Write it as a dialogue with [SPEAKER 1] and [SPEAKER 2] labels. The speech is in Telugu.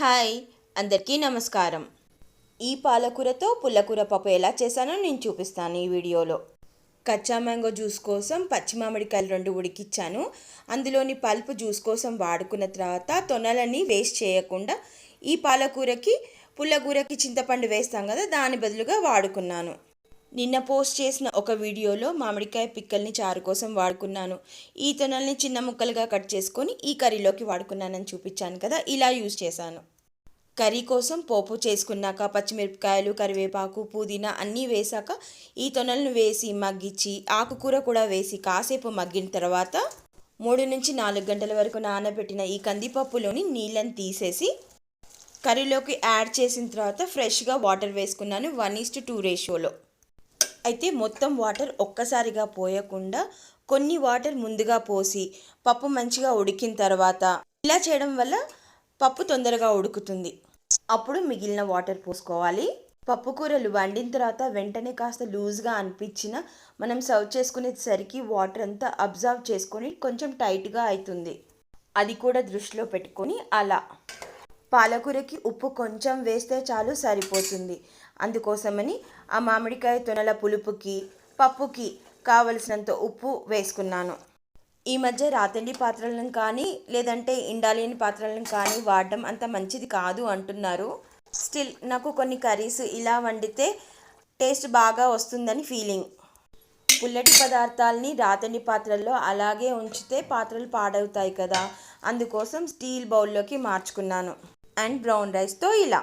[SPEAKER 1] హాయ్ అందరికీ నమస్కారం. ఈ పాలకూరతో పుల్లకూర పప్పు ఎలా చేశానో నేను చూపిస్తాను ఈ వీడియోలో. కచ్చా మ్యాంగో జ్యూస్ కోసం పచ్చి మామిడికాయలు రెండు ఉడికిచ్చాను. అందులోని పల్పు జ్యూస్ కోసం వాడుకున్న తర్వాత తొనలని వేస్ట్ చేయకుండా ఈ పాలకూరకి పుల్లకూరకి చింతపండు వేస్తాం కదా దాని బదులుగా వాడుకున్నాను. నిన్న పోస్ట్ చేసిన ఒక వీడియోలో మామిడికాయ పిక్కల్ని చారు కోసం వాడుకున్నాను. ఈ తొనల్ని చిన్న ముక్కలుగా కట్ చేసుకొని ఈ కర్రీలోకి వాడుకున్నానని చూపించాను కదా ఇలా యూజ్ చేశాను. కర్రీ కోసం పోపు చేసుకున్నాక పచ్చిమిరపకాయలు కరివేపాకు పుదీనా అన్నీ వేశాక ఈ తొనలను వేసి మగ్గించి ఆకుకూర కూడా వేసి కాసేపు మగ్గిన తర్వాత మూడు నుంచి నాలుగు గంటల వరకు నానబెట్టిన ఈ కందిపప్పులోని నీళ్ళని తీసేసి కర్రీలోకి యాడ్ చేసిన తర్వాత ఫ్రెష్గా వాటర్ వేసుకున్నాను వన్ ఈస్ టు టూ రేషియోలో. అయితే మొత్తం వాటర్ ఒక్కసారిగా పోయకుండా కొన్ని వాటర్ ముందుగా పోసి పప్పు మంచిగా ఉడికిన తర్వాత ఇలా చేయడం వల్ల పప్పు తొందరగా ఉడుకుతుంది. అప్పుడు మిగిలిన వాటర్ పోసుకోవాలి. పప్పు కూరలు వండిన తర్వాత వెంటనే కాస్త లూజ్గా అనిపించిన మనం సర్వ్ చేసుకునేసరికి వాటర్ అంతా అబ్జర్వ్ చేసుకొని కొంచెం టైట్గా అవుతుంది అది కూడా దృష్టిలో పెట్టుకొని అలా. పాలకూరకి ఉప్పు కొంచెం వేస్తే చాలు సరిపోతుంది. అందుకోసమని ఆ మామిడికాయ తొనల పులుపుకి పప్పుకి కావలసినంత ఉప్పు వేసుకున్నాను. ఈ మధ్య రాతండి పాత్రలను కానీ లేదంటే ఇండాలియన్ పాత్రలను కానీ వాడడం అంత మంచిది కాదు అంటున్నారు. స్టిల్ నాకు కొన్ని కర్రీస్ ఇలా వండితే టేస్ట్ బాగా వస్తుందని ఫీలింగ్. పుల్లటి పదార్థాలని రాతండి పాత్రల్లో అలాగే ఉంచితే పాత్రలు పాడవుతాయి కదా. అందుకోసం స్టీల్ బౌల్లోకి మార్చుకున్నాను. అండ్ బ్రౌన్ రైస్తో ఇలా.